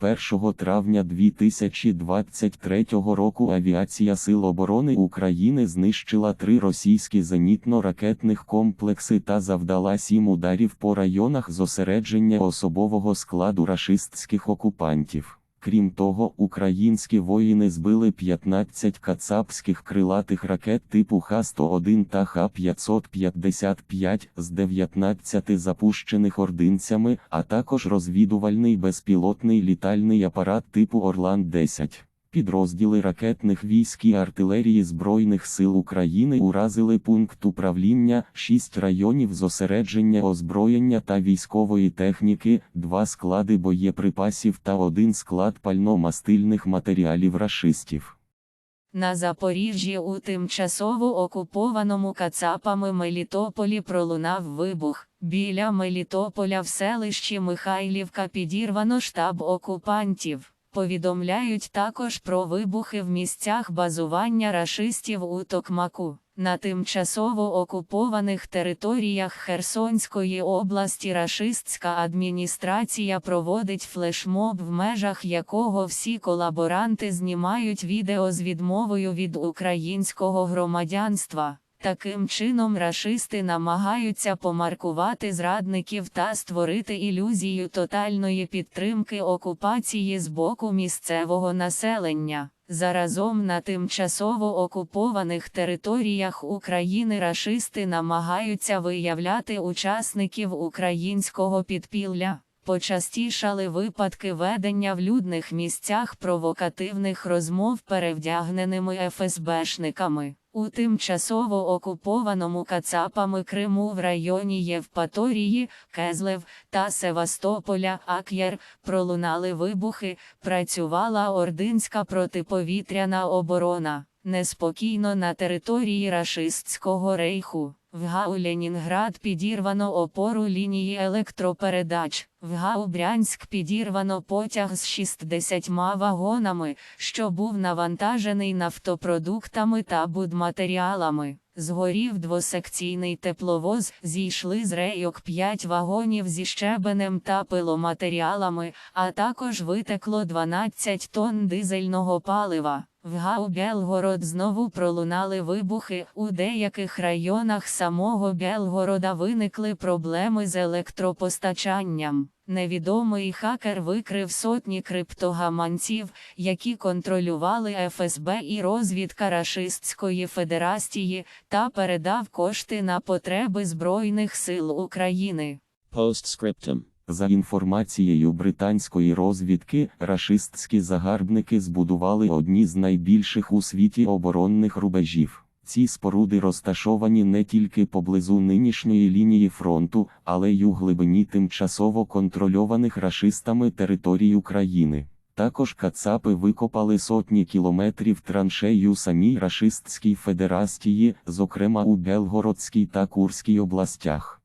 1 травня 2023 року Авіація Сил оборони України знищила три російські зенітно-ракетних комплекси та завдала сім ударів по районах зосередження особового складу рашистських окупантів. Крім того, українські воїни збили 15 кацапських крилатих ракет типу Х-101 та Х-555 з 19 запущених ординцями, а також розвідувальний безпілотний літальний апарат типу Орлан-10. Підрозділи ракетних військ і артилерії Збройних сил України уразили пункт управління, 6 районів зосередження озброєння та військової техніки, 2 склади боєприпасів та 1 склад пально-мастильних матеріалів рашистів. На Запоріжжі у тимчасово окупованому Кацапами Мелітополі пролунав вибух. Біля Мелітополя в селищі Михайлівка підірвано штаб окупантів. Повідомляють також про вибухи в місцях базування рашистів у Токмаку. На тимчасово окупованих територіях Херсонської області рашистська адміністрація проводить флешмоб, в межах якого всі колаборанти знімають відео з відмовою від українського громадянства. Таким чином рашисти намагаються помаркувати зрадників та створити ілюзію тотальної підтримки окупації з боку місцевого населення. Заразом на тимчасово окупованих територіях України рашисти намагаються виявляти учасників українського підпілля. Почастішали випадки ведення в людних місцях провокативних розмов перевдягненими ФСБшниками. У тимчасово окупованому Кацапами Криму в районі Євпаторії, Кезлев та Севастополя Ак'єр пролунали вибухи, працювала ординська протиповітряна оборона. Неспокійно на території рашистського рейху. В ГАУ Ленінград підірвано опору лінії електропередач. В ГАУ Брянськ підірвано потяг з 60 вагонами, що був навантажений нафтопродуктами та будматеріалами. Згорів двосекційний тепловоз, зійшли з рейок 5 вагонів зі щебенем та пиломатеріалами, а також витекло 12 тонн дизельного палива. В ГАУ Белгород знову пролунали вибухи. У деяких районах самого Белгорода виникли проблеми з електропостачанням. Невідомий хакер викрив сотні криптогаманців, які контролювали ФСБ і розвідка Рашистської Федерації, та передав кошти на потреби Збройних сил України. Postscriptum. За інформацією британської розвідки, рашистські загарбники збудували одні з найбільших у світі оборонних рубежів. Ці споруди розташовані не тільки поблизу нинішньої лінії фронту, але й у глибині тимчасово контрольованих рашистами територій України. Також кацапи викопали сотні кілометрів траншею самій рашистській федерації, зокрема у Белгородській та Курській областях.